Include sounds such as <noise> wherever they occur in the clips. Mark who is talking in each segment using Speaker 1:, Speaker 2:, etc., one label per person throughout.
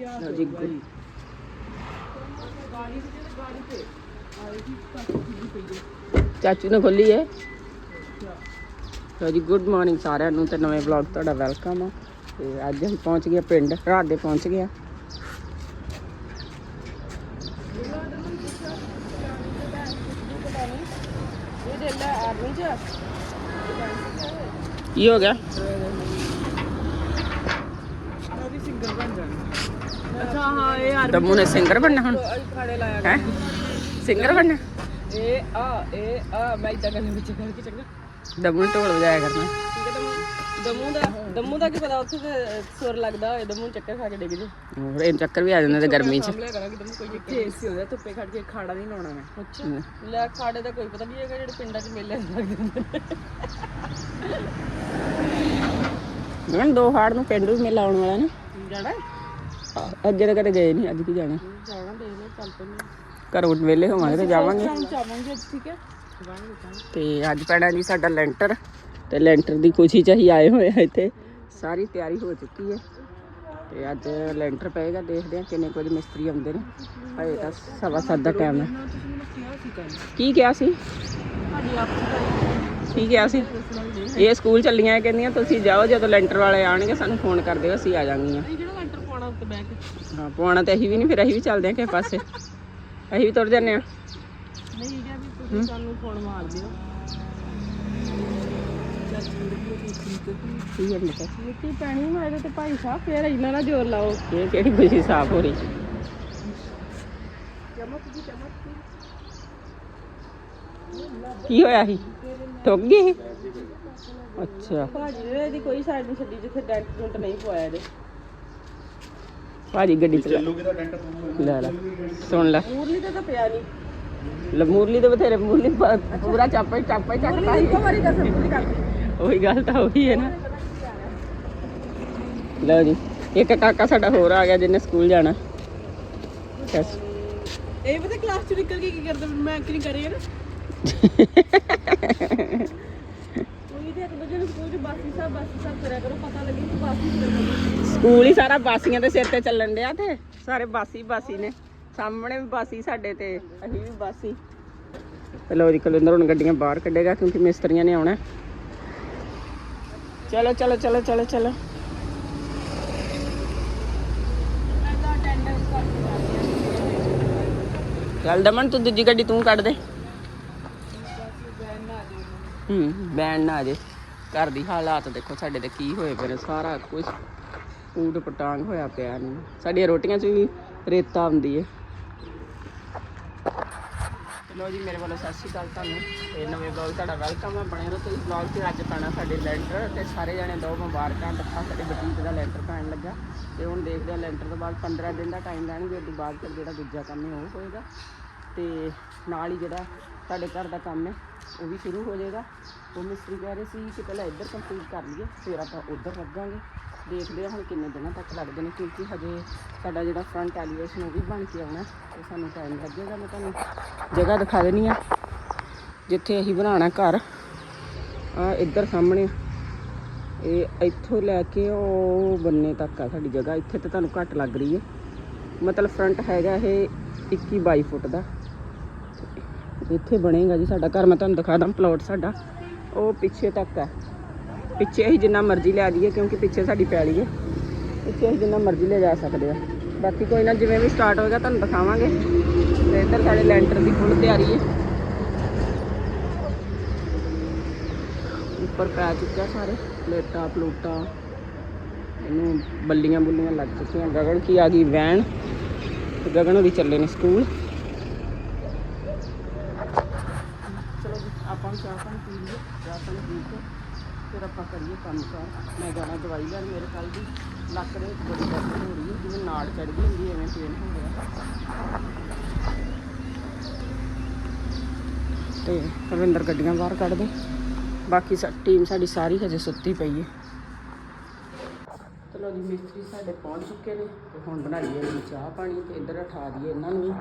Speaker 1: ਲਓ ਜੀ? ਗੁੱਡ ਚਾਚੂ ਨੇ ਖੋਲੀ ਹੈ। ਲਓ ਜੀ ਗੁੱਡ ਮਾਰਨਿੰਗ ਸਾਰਿਆਂ ਨੂੰ ਤੇ ਨਵੇਂ ਵਲੌਗ ਤੁਹਾਡਾ ਵੈਲਕਮ ਆ। ਤੇ ਅੱਜ ਅਸੀਂ ਪਹੁੰਚ ਗਏ ਪਿੰਡ ਰਾਤ ਦੇ ਪਹੁੰਚ ਗਏ ਆ। ਕੀ ਹੋ ਗਿਆ?
Speaker 2: ਅੱਛਾ ਹਾਂ ਇਹ ਯਾਰ
Speaker 1: ਦਮੂ ਨੇ ਸਿੰਗਰ ਬਣਨਾ ਹੁਣ?
Speaker 2: ਖਾੜੇ ਲਾਇਆ
Speaker 1: ਹੈ? ਸਿੰਗਰ ਬਣਨਾ?
Speaker 2: ਇਹ ਆ ਇਹ ਆ ਮੈਂ ਇਦਾਂ ਕਰਨ ਵਿੱਚ ਕਰਕੇ ਚੰਗਾ।
Speaker 1: ਦਮੂ ਨੇ ਢੋਲ ਵਜਾਇਆ ਕਰਨਾ।
Speaker 2: ਠੀਕ ਹੈ ਦਮੂ ਦਮੂ ਦਾ ਦਮੂ ਦਾ ਕੀ ਪਤਾ ਉੱਥੇ ਤੇ ਸੁਰ ਲੱਗਦਾ ਹੋਏ ਦਮੂ ਚੱਕਰ ਖਾ ਕੇ ਡਿੱਗ ਜੇ
Speaker 1: ਹੋਰ ਇਹ ਚੱਕਰ ਵੀ ਆ ਜਾਂਦੇ ਤੇ ਗਰਮੀ 'ਚ।
Speaker 2: ਸਾਹਮਣੇ ਕਰਾਂਗੇ ਦਮੂ ਕੋਈ ਇੱਥੇ ਏਸੀ ਹੁੰਦਾ ਧੁੱਪੇ ਖੜ ਕੇ ਖਾੜਾ ਨਹੀਂ ਲਾਉਣਾ ਮੈਂ। ਅੱਛਾ ਲੈ ਖਾੜੇ ਦਾ ਕੋਈ ਪਤਾ ਨਹੀਂ ਹੈਗਾ ਜਿਹੜੇ ਪਿੰਡਾਂ 'ਚ ਮੇਲੇ ਲੱਗਦੇ ਨੇ।
Speaker 1: ਦੋ ਹਾੜ ਨੂੰ ਪਿੰਡ ਵੀ ਮੇਲਾ ਆਉਣ ਵਾਲਾ ਨਾ।
Speaker 2: ਜਾਣਾ
Speaker 1: ਅੱਜ ਤਾਂ ਕਦੇ ਗਏ ਨਹੀਂ ਅੱਜ ਕੀ ਜਾਣਾ?
Speaker 2: ਜਾਣਾ ਦੇਖ ਲੈ ਚੱਲ ਪੈਨੇ
Speaker 1: ਘਰੋਂ ਵਿਹਲੇ ਹੋਵਾਂਗੇ ਤੇ ਜਾਵਾਂਗੇ।
Speaker 2: ਚਾਵਾਂਗੇ ਅੱਜ ਠੀਕ ਹੈ? ਜਾਵਾਂਗੇ ਜਾਵਾਂਗੇ।
Speaker 1: ਤੇ ਅੱਜ ਪੈਣਾ ਜੀ ਸਾਡਾ ਲੈਂਟਰ ਤੇ ਲੈਂਟਰ ਦੀ ਖੁਸ਼ੀ ਚ ਹੀ ਆਏ ਹੋਏ ਆ ਇੱਥੇ। ਸਾਰੀ ਤਿਆਰੀ ਹੋ ਚੁੱਕੀ ਹੈ। ਤੇ ਅੱਜ ਲੈਂਟਰ ਪਏਗਾ ਦੇਖਦੇ ਆ ਕਿੰਨੇ ਕੁ ਵਜੇ ਮਿਸਤਰੀ ਆਉਂਦੇ ਨੇ। ਹਜੇ ਤਾਂ ਸਵਾ ਸੱਤ ਦਾ ਟਾਈਮ ਹੈ। ਕੀ ਕਿਹਾ ਸੀ? ਕੀ ਕਿਹਾ ਸੀ? ਇਹ ਸਕੂਲ ਚੱਲੀਆਂ ਕਹਿੰਦੀਆਂ ਤੁਸੀਂ ਜਾਓ ਜਦੋਂ ਲੈਂਟਰ ਵਾਲੇ ਆਣਗੇ ਸਾਨੂੰ ਫੋਨ ਕਰ ਦਿਓ ਅਸੀਂ ਆ
Speaker 2: ਜਿਹੜਾ ਲੈਂਟਰ ਪਾਉਣਾ ਉੱਤੇ ਬੈਗ
Speaker 1: ਹਾਂ ਪਵਾਉਣਾ ਤੇ ਅਸੀਂ ਵੀ ਨਹੀਂ ਫਿਰ ਅਸੀਂ ਵੀ ਚੱਲਦੇ ਆ ਕਿਸੇ ਪਾਸੇ। ਅਸੀਂ ਵੀ ਤੁਰ ਜਾਂਦੇ ਆ
Speaker 2: ਨਹੀਂ ਇਹ ਵੀ ਤੁਸੀਂ ਸਾਨੂੰ ਫੋਨ ਮਾਰ ਦਿਓ।
Speaker 1: ਕੀ ਹੈ। ਬੇਟਾ
Speaker 2: ਮਿੱਟੀ ਪੈਣੀ ਮਾਰੇ ਤੇ ਭਾਈ ਸਾਹਿਬ ਫੇਰ ਇੰਨਾ ਨਾ ਜ਼ੋਰ ਲਾਓ।
Speaker 1: ਇਹ ਕਿਹੜੀ ਖੁਸ਼ੀ ਸਾਫ਼ ਹੋ ਰਹੀ? ਕੀ ਹੋਇਆ ਸੀ? ਠੁੱਕ ਗਈ? ਅੱਛਾ।
Speaker 2: ਭਾਜੀ ਇਹਦੀ ਕੋਈ ਸਾਈਡ ਨਹੀਂ ਛੱਡੀ ਜਿੱਥੇ ਡੈਂਟ ਡੁੰਟ ਨਹੀਂ ਪਵਾਇਆ ਇਹਦੇ।
Speaker 1: ਭਾਜੀ ਗੱਡੀ ਚਲਾ ਲੈ ਲੈ ਸੁਣ ਲੈ।
Speaker 2: ਮੂਰਲੀ ਤੇ ਤਾਂ ਪਿਆ ਨਹੀਂ।
Speaker 1: ਲਮੂਰਲੀ ਦੇ ਬਥੇਰੇ ਮੂਰਲੀ ਪ- ਪੂਰਾ ਚਾਪਾ ਹੀ ਚਾਪਾ ਹੀ ਚੱਕਦਾ
Speaker 2: ਇੱਕੋ ਵਾਰੀ ਕਸਮ ਪੂਰੀ ਕਰਦੀ
Speaker 1: ਉਹੀ ਗੱਲ ਤਾਂ ਉਹੀ ਹੈ ਨਾ। ਲਓ ਜੀ ਇੱਕ ਕਾਕਾ ਸਾਡਾ ਹੋਰ ਆ ਗਿਆ ਜਿਹਨੇ ਸਕੂਲ ਜਾਣਾ।
Speaker 2: ਇਹ ਪਤਾ ਕਲਾਸ ਚ ਨਿਕਲ ਕੇ ਕੀ ਕਰਦਾ ਮੈਂ ਐਕਟਿੰਗ ਕਰੀ ਨਾ? <laughs> ਕੋਈ ਤੇ ਇੱਕ ਦੂਜੇ ਨੂੰ ਸਕੂਲ ਚ ਬਾਸੀ ਸਾਹਿਬ ਬਾਸੀ ਸਾਹਿਬ ਕਰਿਆ ਕਰੋ ਪਤਾ ਲੱਗੇ ਕਿ ਬਾਸੀ ਕਰਦਾ
Speaker 1: ਸਕੂਲ ਹੀ ਸਾਰਾ ਬਾਸੀਆਂ ਦੇ ਸਿਰ ਤੇ ਚੱਲਣ ਡਿਆ ਤੇ। ਸਾਰੇ ਬਾਸੀ ਬਾਸੀ ਨੇ। ਸਾਹਮਣੇ ਵੀ ਬਾਸੀ, ਸਾਡੇ ਤੇ। ਅਸੀਂ ਵੀ ਬਾਸੀ। ਤੇ ਜੀ, ਕੁਲਿੰਦਰ ਹੁਣ ਗੱਡੀਆਂ ਬਾਹਰ ਕੱਢੇਗਾ ਕਿਉਂਕਿ ਮਿਸਤਰੀਆਂ ਨੇ ਆਉਣਾ। ਚਲੋ ਚਲੋ ਚਲੋ ਚਲੋ ਚਲੋ। ਚੱਲ ਦਮਨ, ਤੂੰ ਦੂਜੀ ਗੱਡੀ ਤੂੰ ਕੱਢ ਦੇ। ਹੂੰ, ਬੈਨ ਨਾ ਆ ਜੇ। ਘਰ ਦੀ ਹਾਲਾਤ ਦੇਖੋ, ਸਾਡੇ ਤੇ ਕੀ ਹੋਏ ਪਏ ਸਾਰਾ ਕੁਝ ਊਟ ਪਟਾਂਗ ਹੋਇਆ ਪਿਆ ਨੂੰ ਸਾਡੀਆਂ ਰੋਟੀਆਂ 'ਚ ਵੀ ਰੇਤਾ ਆਉਂਦੀ ਹੈ ਚਲੋ ਜੀ, ਮੇਰੇ ਵੱਲੋਂ ਸਤਿ ਸ਼੍ਰੀ ਅਕਾਲ ਤੁਹਾਨੂੰ। ਤੇ ਨਵੇਂ ਬਲੌਗ ਤੁਹਾਡਾ ਵੈਲਕਮ ਹੈ ਬਣੇ ਰਹੋ ਤੁਸੀਂ ਬਲੌਗ 'ਚ ਅੱਜ ਪੈਣਾ ਸਾਡੇ ਲੈਂਟਰ ਤੇ ਸਾਰੇ ਜਣੇ ਦੋ ਮੁਬਾਰਕਾਂ। ਦੱਸਾਂ ਸਾਡੇ ਬਟੀਕ ਦਾ ਲੈਂਟਰ ਪੈਣ ਲੱਗਾ। ਤੇ ਹੁਣ ਦੇਖਦੇ ਹਾਂ ਲੈਂਟਰ ਤੋਂ ਬਾਅਦ 15 ਦਿਨ ਦਾ ਟਾਈਮ ਲੈਣਗੇ ਉਸ ਤੋਂ ਬਾਅਦ ਫਿਰ ਜਿਹੜਾ ਦੂਜਾ ਕੰਮ ਹੈ ਉਹ ਹੋਏਗਾ। ਤੇ ਨਾਲ ਹੀ ਜਿਹੜਾ ਸਾਡੇ ਘਰ ਦਾ ਕੰਮ ਹੈ ਉਹ ਵੀ ਸ਼ੁਰੂ ਹੋ ਜਾਏਗਾ। ਉਹ ਮਿਸਤਰੀ ਕਹਿ ਰਹੇ ਸੀ ਕਿ ਪਹਿਲਾਂ ਇੱਧਰ ਕੰਪਲੀਟ ਕਰ ਲਈਏ, ਫਿਰ ਆਪਾਂ ਉੱਧਰ ਲੱਗਾਂਗੇ। ਦੇਖਦੇ ਹਾਂ ਹੁਣ ਕਿੰਨੇ ਦਿਨਾਂ ਤੱਕ ਲੱਗਦੇ ਨੇ, ਕਿਉਂਕਿ ਹਜੇ ਸਾਡਾ ਜਿਹੜਾ ਫਰੰਟ ਐਲੀਵੇਸ਼ਨ ਉਹ ਵੀ ਬਣ ਕੇ ਆਉਣਾ ਤੇ ਸਾਨੂੰ ਟਾਈਮ ਲੱਗੇਗਾ, ਮੈਂ ਤੁਹਾਨੂੰ ਜਗ੍ਹਾ ਦਿਖਾ ਦੇਣੀ ਆ ਜਿੱਥੇ ਅਸੀਂ ਬਣਾਉਣਾ ਘਰ। ਆ ਇੱਧਰ ਸਾਹਮਣੇ ਇਹ ਇੱਥੋਂ ਲੈ ਕੇ ਉਹ ਬੰਨੇ ਤੱਕ ਆ ਸਾਡੀ ਜਗ੍ਹਾ। ਇੱਥੇ ਤੇ ਤੁਹਾਨੂੰ ਘੱਟ ਲੱਗ ਰਹੀ ਹੈ। ਮਤਲਬ ਫਰੰਟ ਹੈਗਾ ਇਹ 21 22 ਫੁੱਟ ਦਾ। ਇੱਥੇ ਬਣੇਗਾ ਜੀ ਸਾਡਾ ਘਰ। ਮੈਂ ਤੁਹਾਨੂੰ ਦਿਖਾ ਦਾਂ ਪਲਾਟ ਸਾਡਾ। ਉਹ ਪਿੱਛੇ ਤੱਕ ਹੈ ਪਿੱਛੇ ਅਸੀਂ ਜਿੰਨਾ ਮਰਜ਼ੀ ਲੈ ਜਾਈਏ, ਕਿਉਂਕਿ ਪਿੱਛੇ ਸਾਡੀ ਪੈਲੀ ਹੈ। ਪਿੱਛੇ ਅਸੀਂ ਜਿੰਨਾ ਮਰਜ਼ੀ ਲੈ ਜਾ ਸਕਦੇ ਆ ਬਾਕੀ ਕੋਈ ਨਾ, ਜਿਵੇਂ ਵੀ ਸਟਾਰਟ ਹੋਏਗਾ, ਤੁਹਾਨੂੰ ਦਿਖਾਵਾਂਗੇ। ਤੇ ਇੱਧਰ ਸਾਡੇ ਲੈਂਟਰ ਦੀ ਫੁੱਲ ਤਿਆਰੀ ਹੈ। ਉੱਪਰ ਪੈ ਚੁੱਕਿਆ ਸਾਰੇ ਪਲੇਟਾਂ ਪਲੂਟਾਂ। ਇਹਨੂੰ ਬੱਲੀਆਂ ਬੁੱਲੀਆਂ ਲੱਗ ਚੁੱਕੀਆਂ। ਗਗਨ ਕੀ ਆ ਗਈ? ਵੈਨ ਤੇ ਗਗਨ ਵੀ ਚੱਲੇ ਨੇ ਸਕੂਲ ਚਲੋ ਆਪਾਂ ਚਾਹ ਪਾਣੀ ਪੀ ਲਈਏ। ਚਾਹ ਪਾਣੀ ਪੀ ਕੇ ਫਿਰ ਆਪਾਂ ਕਰੀਏ ਕੰਮ ਕਾਰ ਮੈਂ ਜਾਣਾ ਦਵਾਈ ਲੈਣ ਮੇਰੇ ਕੱਲ ਦੀ। ਲੱਕ ਦੇ ਬੜੀ ਦਰਦ ਹੋ ਰਹੀ ਹੈ। ਜਿਵੇਂ ਨਾੜ ਚੜ੍ਹਦੀ ਹੁੰਦੀ ਹੈ, ਐਵੇਂ ਪੇਨ ਹੋ ਗਿਆ। ਤੇ ਰਵਿੰਦਰ ਗੱਡੀਆਂ ਬਾਹਰ ਕੱਢ ਦੇ। ਬਾਕੀ ਟੀਮ ਸਾਡੀ ਸਾਰੀ ਹਜੇ ਸੁੱਤੀ ਪਈ ਹੈ। ਚਲੋ ਜੀ ਮਿਸਤਰੀ ਸਾਡੇ ਪਹੁੰਚ ਚੁੱਕੇ ਨੇ ਤੇ ਹੁਣ ਬਣਾਈਏ ਜੀ ਚਾਹ ਪਾਣੀ ਤੇ ਇੱਧਰ ਉਠਾ ਦਈਏ ਇਹਨਾਂ ਨੂੰ ਵੀ।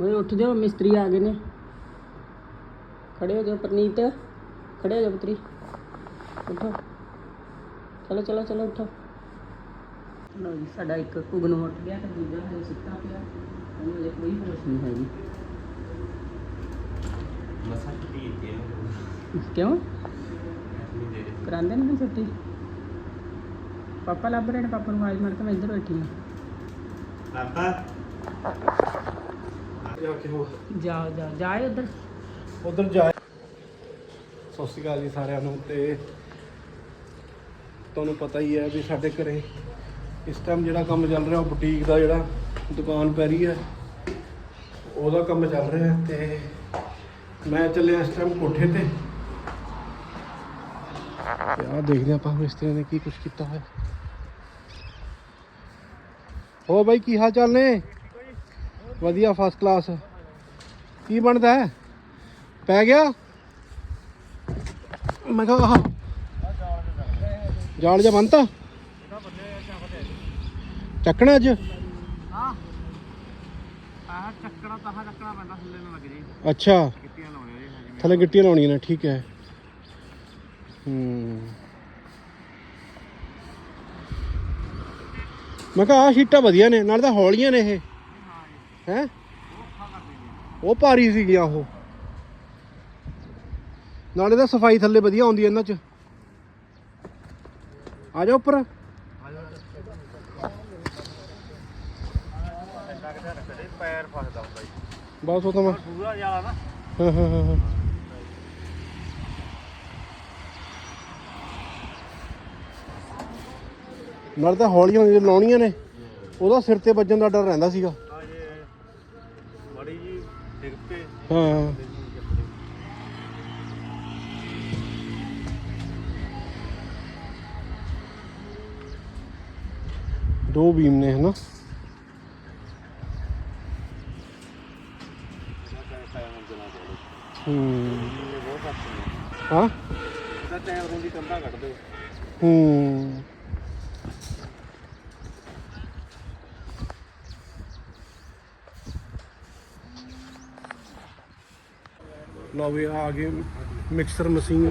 Speaker 1: ਓਏ ਉੱਠ ਜਾਓ ਮਿਸਤਰੀ ਆ ਗਏ ਨੇ। ਖੜੇ ਹੋ ਜਾਓ ਪ੍ਰਨੀਤ ਖੜੇ ਹੋ ਜਾਓ ਪੁੱਤਰੀ। ਉੱਠੋ। ਚਲੋ ਚਲੋ ਚਲੋ ਉੱਠੋ। ਲਓ ਜੀ ਸਾਡਾ ਇੱਕ ਕੁਗਨ ਉੱਠ ਗਿਆ ਤੇ ਦੂਜਾ ਹਜੇ ਸੁੱਤਾ ਪਿਆ। ਉਹਨੂੰ ਹਜੇ ਕੋਈ ਹੋਸ਼ ਨਹੀਂ
Speaker 3: ਮਸਾਂ ਛੁੱਟੀ ਹੈ।
Speaker 1: ਕਿਉਂ?
Speaker 3: ਨਹੀਂ ਦੇ ਰਹੇ
Speaker 1: ਕਰਾਉਂਦੇ ਨਹੀਂ ਛੁੱਟੀ? ਪਾਪਾ ਲੱਭ ਰਹੇ ਨੇ ਪਾਪਾ ਨੂੰ ਆਵਾਜ਼ ਮਾਰ ਕੇ ਮੈਂ ਇੱਧਰ ਬੈਠੀ ਹਾਂ।
Speaker 3: ਪਾਪਾ।
Speaker 4: ਜਾ ਕੇ ਹੋ
Speaker 1: ਜਾਓ ਜਾਓ ਜਾਏ ਉੱਧਰ।
Speaker 4: ਉਧਰ ਜਾ ਸਤਿ ਸ਼੍ਰੀ ਅਕਾਲ ਜੀ ਸਾਰਿਆਂ ਨੂੰ ਤੇ ਤੁਹਾਨੂੰ ਪਤਾ ਹੀ ਹੈ ਵੀ ਸਾਡੇ ਘਰੇ ਇਸ ਟਾਈਮ ਜਿਹੜਾ ਕੰਮ ਚੱਲ ਰਿਹਾ ਉਹ ਬੁਟੀਕ ਦਾ ਜਿਹੜਾ ਦੁਕਾਨ ਪੈ ਰਹੀ ਹੈ ਉਹਦਾ ਕੰਮ ਚੱਲ ਰਿਹਾ ਤੇ ਮੈਂ ਚੱਲਿਆ ਇਸ ਟਾਈਮ ਕੋਠੇ ਤੇ। ਆਹ ਦੇਖਦੇ ਆਪਾਂ ਮਿਸਤਰੀ ਨੇ ਕੀ ਕੁਝ ਕੀਤਾ ਹੋਇਆ। ਹੋ ਬਾਈ ਕੀ ਹਾਲ ਚਾਲ ਨੇ? ਵਧੀਆ ਫਸਟ ਕਲਾਸ ਕੀ ਬਣਦਾ ਹੈ? ਪੈ ਗਿਆ? ਮੈਂ ਕਿਹਾ ਆਹ। ਜਾਲ ਜਾ ਬੰਨਤਾ ਚੱਕਣਾ ਅੱਜ?
Speaker 1: ਆਹ ਚੱਕਣਾ ਤਾਂ ਚੱਕਣਾ ਪੈਂਦਾ ਥੱਲੇ ਨੂੰ ਲੱਗ ਜੇ
Speaker 4: ਅੱਛਾ।
Speaker 1: ਕਿੱਤੀਆਂ ਲਾਉਣੀਆਂ ਜੀ
Speaker 4: ਥੱਲੇ ਗਿੱਟੀਆਂ ਲਾਉਣੀਆਂ ਨੇ ਠੀਕ ਹੈ। ਹੂੰ। ਮੈਂ ਕਿਹਾ ਆ ਸ਼ੀਟਾਂ ਵਧੀਆ ਨੇ ਨਾਲ ਤਾਂ ਹੌਲੀਆਂ ਨੇ ਇਹ। ਹੈ ਉਹ ਭਾਰੀ ਸੀਗੀਆਂ ਉਹ। ਨਾਲੇ ਤਾਂ ਸਫ਼ਾਈ ਥੱਲੇ ਵਧੀਆ ਆਉਂਦੀ ਹੈ ਇਹਨਾਂ 'ਚ। ਆ ਜਾ ਉੱਪਰ।
Speaker 3: ਪੈਰ ਫਸਦਾ ਹੁੰਦਾ ਜੀ
Speaker 4: ਬਸ ਉਹ ਤਾਂ ਮੈਂ
Speaker 3: ਪੂਰਾ ਜਾਲਾ ਨਾ
Speaker 4: ਹਾਂ ਹਾਂ ਹਾਂ ਹਾਂ। ਨਾਲ ਤਾਂ ਹੌਲੀਆਂ ਜਿਹੜੀਆਂ ਲਾਉਣੀਆਂ ਨੇ। ਉਹਦਾ ਸਿਰ ਤੇ ਵੱਜਣ ਦਾ ਡਰ ਰਹਿੰਦਾ ਸੀਗਾ।
Speaker 3: ਆ ਜੇ ਮੜੀ ਜੀ ਡਿੱਗ ਪਏ
Speaker 4: ਹਾਂ। ਦੋ ਬੀਮ ਨੇ, ਹਨਾ? ਹੂੰ। ਹਾਂ?
Speaker 3: ਇਹਦਾ ਟਾਇਰ ਰੋਂ ਦੀ ਕੰਧਾ ਕੱਢ ਦਿਓ
Speaker 4: ਹੂੰ। ਲਓ ਵੀ ਆ ਗਏ ਮਿਕਸਰ ਮਸ਼ੀਨ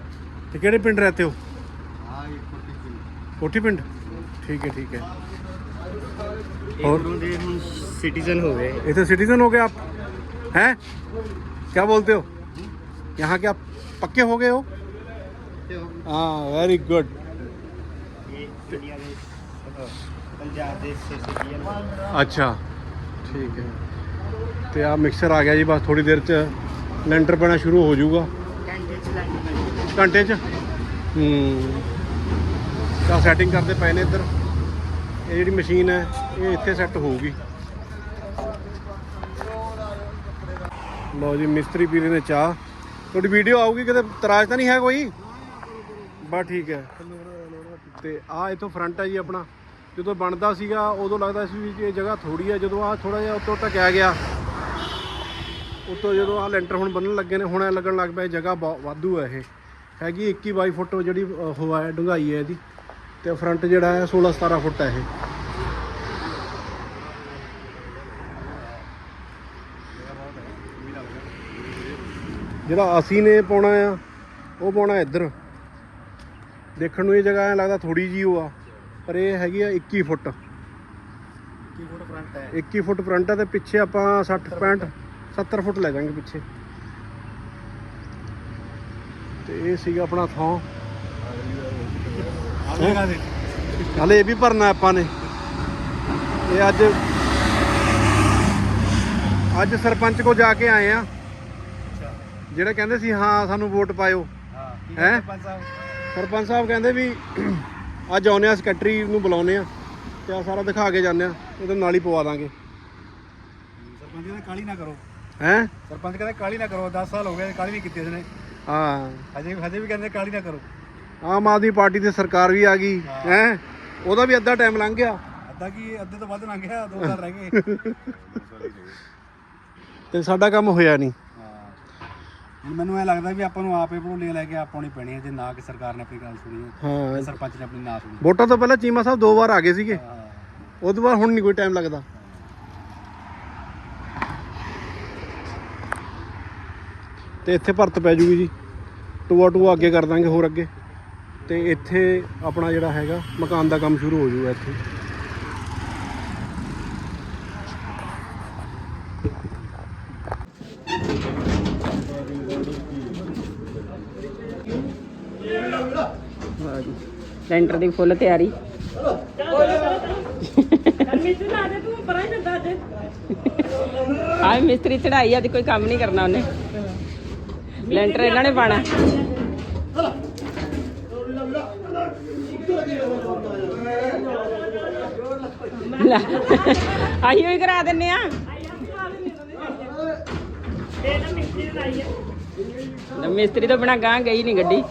Speaker 4: ਤੇ ਕਿਹੜੇ ਪਿੰਡ ਰਹਤੇ ਹੋ
Speaker 3: हाँ ये छोटी सी
Speaker 4: ਕੋਠੀ ਪਿੰਡ ਠੀਕ ਹੈ ਠੀਕ ਹੈ और
Speaker 3: ਦੇ ਹੁਣ ਸਿਟੀਜ਼ਨ ਹੋ ਗਏ
Speaker 4: इधर सिटीजन हो गए आप हैं क्या बोलते हो यहाँ के आप पक्के हो गए हो हाँ वेरी गुड
Speaker 3: ਇਹ ਇੰਡੀਆ ਦੇ ਪੰਜਾਬ ਦੇ ਸਿਟੀਜ਼ਨ
Speaker 4: ਅੱਛਾ ਠੀਕ ਹੈ ਤੇ ਆ ਮਿਕਸਰ ਆ ਗਿਆ ਜੀ ਬਸ ਥੋੜੀ ਦੇਰ ਚ ਲੈਂਟਰ ਪੈਣਾ ਸ਼ੁਰੂ ਹੋ ਜਾਊਗਾ
Speaker 3: ਘੰਟੇ ਚ ਲੱਗ
Speaker 4: ਘੰਟੇ ਚ। ਹੂੰ। ਤਾਂ ਸੈਟਿੰਗ ਕਰਦੇ ਪਏ ਨੇ ਇੱਧਰ। ਇਹ ਜਿਹੜੀ ਮਸ਼ੀਨ ਹੈ, ਇਹ ਇੱਥੇ ਸੈੱਟ ਹੋਊਗੀ। ਲਓ ਜੀ, ਮਿਸਤਰੀ ਪੀਰੇ ਨੇ ਚਾਹ। ਤੁਹਾਡੀ ਵੀਡੀਓ ਆਊਗੀ ਕਿਤੇ? ਤਰਾਜ ਤਾਂ ਨਹੀਂ ਹੈ ਕੋਈ? ਬਸ ਠੀਕ ਹੈ। ਤੇ ਆ ਇਥੋਂ ਫਰੰਟ ਹੈ ਜੀ ਆਪਣਾ। ਜਦੋਂ ਬਣਦਾ ਸੀਗਾ, ਉਦੋਂ ਲੱਗਦਾ ਸੀ ਵੀ ਕਿ ਇਹ ਜਗ੍ਹਾ ਥੋੜੀ ਹੈ। ਜਦੋਂ ਆ ਥੋੜਾ ਜਿਹਾ ਉੱਤੋਂ ਟਕਿਆ ਗਿਆ, ਉੱਤੋਂ ਜਦੋਂ ਆ ਲੈਂਟਰ ਹੁਣ ਬੰਨਣ ਲੱਗੇ ਨੇ, ਹੁਣ ਐ ਲੱਗਣ ਲੱਗ ਪਿਆ ਇਹ ਜਗ੍ਹਾ ਬਹੁਤ ਵਾਧੂ ਹੈ ਇਹ। ਹੈਗੀ 21 22 ਫੁੱਟ ਜਿਹੜੀ ਉਹ ਹੈ ਡੂੰਘਾਈ ਹੈ ਇਹਦੀ। ਤੇ ਫਰੰਟ ਜਿਹੜਾ ਹੈ 16 17 ਫੁੱਟ ਹੈ ਇਹ। ਜਿਹੜਾ ਅਸੀਂ ਨੇ ਪਾਉਣਾ ਆ ਉਹ ਪਾਉਣਾ ਇੱਧਰ। ਦੇਖਣ ਨੂੰ ਇਹ ਜਗ੍ਹਾ ਐ ਲੱਗਦਾ ਥੋੜੀ ਜੀ ਉਹ ਆ ਪਰ ਇਹ ਹੈਗੀ ਆ 21 ਫੁੱਟ।
Speaker 3: ਕੀ ਫੁੱਟ ਫਰੰਟ ਹੈ।
Speaker 4: 21 ਫੁੱਟ ਫਰੰਟ ਹੈ ਤੇ ਪਿੱਛੇ ਆਪਾਂ 60 65 70 ਫੁੱਟ ਲੈ ਜਾਾਂਗੇ ਪਿੱਛੇ। ਤੇ ਇਹ ਸੀਗਾ ਆਪਣਾ ਥਾਂ। ਹਲੇ ਇਹ ਵੀ ਭਰਨਾ ਆਪਾਂ ਨੇ। ਇਹ ਅੱਜ ਅੱਜ ਸਰਪੰਚ ਕੋ ਜਾ ਕੇ ਆਏ ਆ। ਜਿਹੜੇ ਕਹਿੰਦੇ ਸੀ ਹਾਂ ਸਾਨੂੰ ਵੋਟ ਪਾਇਓ।
Speaker 3: ਹਾਂ? ਸਰਪੰਚ ਸਾਹਿਬ
Speaker 4: ਕਹਿੰਦੇ ਵੀ ਅੱਜ ਆਉਨੇ ਆ ਸੈਕਟਰੀ ਨੂੰ ਬੁਲਾਉਨੇ ਆ ਤੇ ਆ ਸਾਰਾ ਦਿਖਾ ਕੇ ਜਾਂਦੇ ਆ ਇਹਦੇ ਨਾਲ ਹੀ ਪਵਾ ਦਾਂਗੇ।
Speaker 3: ਸਰਪੰਚ ਕਹਿੰਦੇ ਕਾਲੀ ਨਾ ਕਰੋ।
Speaker 4: ਹੈ?
Speaker 3: ਸਰਪੰਚ ਕਹਿੰਦੇ ਕਾਲੀ ਨਾ ਕਰੋ 10 ਸਾਲ ਹੋ ਗਏ ਕਾਲੀ ਨਹੀਂ ਕੀਤੀ ਇਸਨੇ
Speaker 4: ਹਾਂ।
Speaker 3: ਹਜੇ ਹਜੇ ਵੀ ਕਹਿੰਦੇ ਕਾਲੀ ਨਾ ਕਰੋ।
Speaker 4: ਆਮ ਆਦਮੀ ਪਾਰਟੀ ਦੀ ਸਰਕਾਰ ਵੀ ਆ ਗਈ ਹੈ। ਉਹਦਾ ਵੀ ਅੱਧਾ ਟਾਈਮ ਲੰਘ ਗਿਆ।
Speaker 3: ਲੱਗਦਾ ਕਿ ਅੱਧੇ ਤੋਂ ਵੱਧ ਲੰਘ ਗਿਆ ਦੋ ਸਾਲ ਰਹਿ ਗਏ।
Speaker 4: ਤੇ ਸਾਡਾ ਕੰਮ ਹੋਇਆ ਨਹੀਂ।
Speaker 3: ਹਾਂ। ਹੁਣ ਮੈਨੂੰ ਇਹ ਲੱਗਦਾ ਵੀ ਆਪਾਂ ਨੂੰ ਆਪੇ ਭਰੋਲੀਆਂ ਲੈ ਕੇ ਆਪਾਉਣੀ ਪੈਣੀ ਹੈ ਜੇ ਨਾ ਕਿ ਸਰਕਾਰ ਨੇ ਆਪਣੀ ਗੱਲ ਸੁਣੀ ਹੈ। ਸਰਪੰਚ ਨੇ ਆਪਣੀ ਨਾ ਸੁਣੀ।
Speaker 4: ਵੋਟਾਂ ਤੋਂ ਪਹਿਲਾਂ ਚੀਮਾ ਸਾਹਿਬ ਦੋ ਵਾਰ ਆ ਗਏ ਸੀਗੇ।
Speaker 3: ਹਾਂ।
Speaker 4: ਉਹ ਤੋਂ ਬਾਅਦ ਹੁਣ ਨਹੀਂ ਕੋਈ ਟਾਈਮ ਲੱਗਦਾ। ਤੇ ਇੱਥੇ ਭਰਤ ਪੈ ਜੂਗੀ ਜੀ। ਟੂਆ ਟੂਆ ਅੱਗੇ ਕਰ ਦਾਂਗੇ ਹੋਰ ਅੱਗੇ। ਤੇ ਇੱਥੇ ਆਪਣਾ ਜਿਹੜਾ ਹੈਗਾ ਮਕਾਨ ਦਾ ਕੰਮ ਸ਼ੁਰੂ ਹੋ ਜੂਗਾ ਇੱਥੇ।
Speaker 1: ਲੈਂਟਰ ਦੀ ਫੁੱਲ ਤਿਆਰੀ। ਆਏ ਮਿਸਤਰੀ ਚੜਾਈ ਅੱਜ ਕੋਈ ਕੰਮ ਨਹੀਂ ਕਰਨਾ ਉਹਨੇ। ਲੈਂਟਰ ਇਹਨਾਂ ਨੇ ਪਾਣਾ ਲੈ ਆਹੀ ਹੋਈ ਕਰਾ ਦਿੰਨੇ ਆ। ਮਿਸਤਰੀ ਤੋਂ ਬਿਨਾ ਗਾਂ ਗਈ ਨਹੀਂ ਗੱਡੀ।